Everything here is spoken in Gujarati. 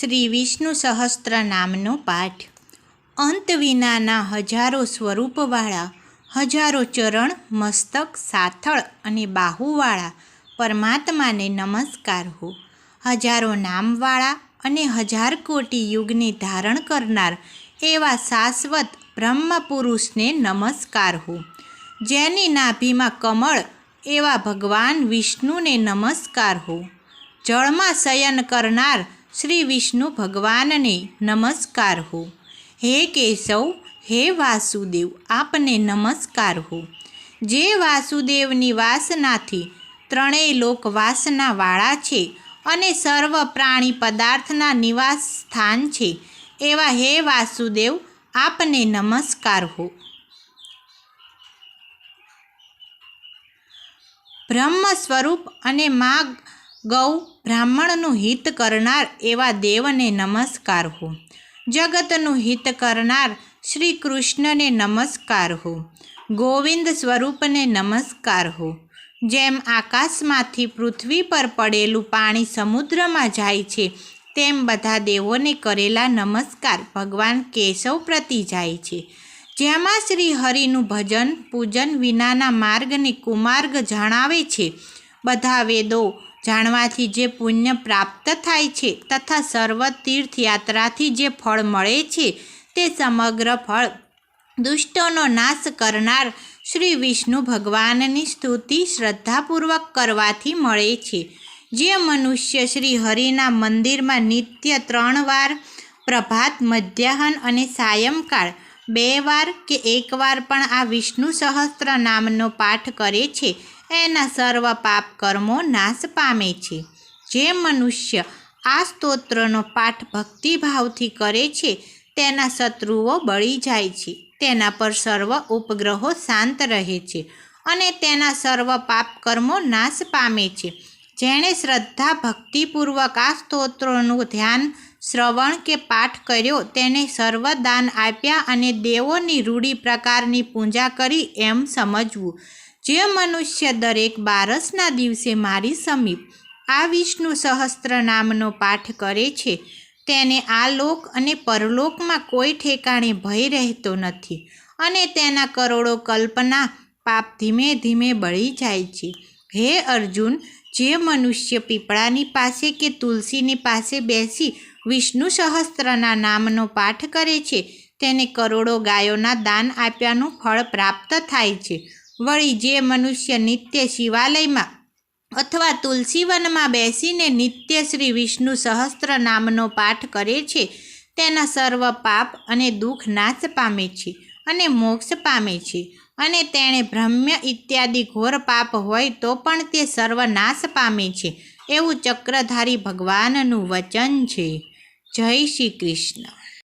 શ્રી વિષ્ણુ સહસ્ત્ર નામનો પાઠ. અંત વિનાના હજારો સ્વરૂપવાળા, હજારો ચરણ, મસ્તક, સાથળ અને બાહુવાળા પરમાત્માને નમસ્કાર હો. હજારો નામવાળા અને હજાર કોટી યુગને ધારણ કરનાર એવા શાશ્વત બ્રહ્મ પુરુષને નમસ્કાર હો. જેની નાભીમાં કમળ, એવા ભગવાન વિષ્ણુને નમસ્કાર હો. જળમાં શયન કરનાર શ્રી વિષ્ણુ ભગવાનને નમસ્કાર હો. હે કેશવ, હે વાસુદેવ, આપને નમસ્કાર હો. જે વાસુદેવની વાસનાથી ત્રણેય લોક વાસનાવાળા છે અને સર્વ પ્રાણી પદાર્થના નિવાસ સ્થાન છે, એવા હે વાસુદેવ, આપને નમસ્કાર હો. બ્રહ્મ સ્વરૂપ અને મા ગૌ બ્રાહ્મણનું હિત કરનાર એવા દેવને નમસ્કાર હો. જગતનું હિત કરનાર શ્રી કૃષ્ણને નમસ્કાર હો. ગોવિંદ સ્વરૂપને નમસ્કાર હો. જેમ આકાશમાંથી પૃથ્વી પર પડેલું પાણી સમુદ્રમાં જાય છે, તેમ બધા દેવોને કરેલા નમસ્કાર ભગવાન કેશવ પ્રતિ જાય છે. જેમાં શ્રી હરિનું ભજન પૂજન વિનાના માર્ગને કુમાર્ગ જણાવે છે. બધા વેદો જાણવાથી જે પુણ્ય પ્રાપ્ત થાય છે તથા સર્વ તીર્થયાત્રાથી જે ફળ મળે છે તે સમગ્ર ફળ દુષ્ટોનો નાશ કરનાર શ્રી વિષ્ણુ ભગવાનની સ્તુતિ શ્રદ્ધાપૂર્વક કરવાથી મળે છે. જે મનુષ્ય શ્રી હરિના મંદિરમાં નિત્ય ત્રણ વાર પ્રભાત, મધ્યાહન અને સાયંકાળ, બે વાર કે એક વાર પણ આ વિષ્ણુ સહસ્ત્ર નામનો પાઠ કરે છે એના સર્વ પાપ કર્મો નાશ પામે છે. જે મનુષ્ય આ સ્તોત્રનો પાઠ ભક્તિભાવથી કરે છે, તેના શત્રુઓ બળી જાય છે. તેના પર સર્વ ઉપગ્રહો શાંત રહે છે અને તેના સર્વ પાપ કર્મો નાશ પામે છે. જેણે શ્રદ્ધા ભક્તિપૂર્વક આ સ્તોત્રોનું ધ્યાન, શ્રવણ કે પાઠ કર્યો, તેને સર્વદાન આપ્યા અને દેવોની રૂઢી પ્રકારની પૂજા કરી એમ સમજવું. જે મનુષ્ય દરેક બારસના દિવસે મારી સમીપ આ વિષ્ણુ સહસ્ત્ર નામનો પાઠ કરે છે, તેને આ લોક અને પરલોકમાં કોઈ ઠેકાણે ભય રહેતો નથી અને તેના કરોડો કલ્પના પાપ ધીમે ધીમે બળી જાય છે. હે અર્જુન, જે મનુષ્ય પીપળાની પાસે કે તુલસીની પાસે બેસી વિષ્ણુ સહસ્ત્રના નામનો પાઠ કરે છે, તેને કરોડો ગાયોના દાન આપ્યાનું ફળ પ્રાપ્ત થાય છે. વળી જે મનુષ્ય નિત્ય શિવાલયમાં અથવા તુલસીવનમાં બેસીને નિત્ય શ્રી વિષ્ણુ સહસ્ત્ર નામનો પાઠ કરે છે, તેના સર્વ પાપ અને દુઃખ નાશ પામે છે અને મોક્ષ પામે છે અને તેણે ભ્રમ્ય ઇત્યાદિ ઘોર પાપ હોય તો પણ તે સર્વ નાશ પામે છે, એવું ચક્રધારી ભગવાનનું વચન છે. જય શ્રી કૃષ્ણ.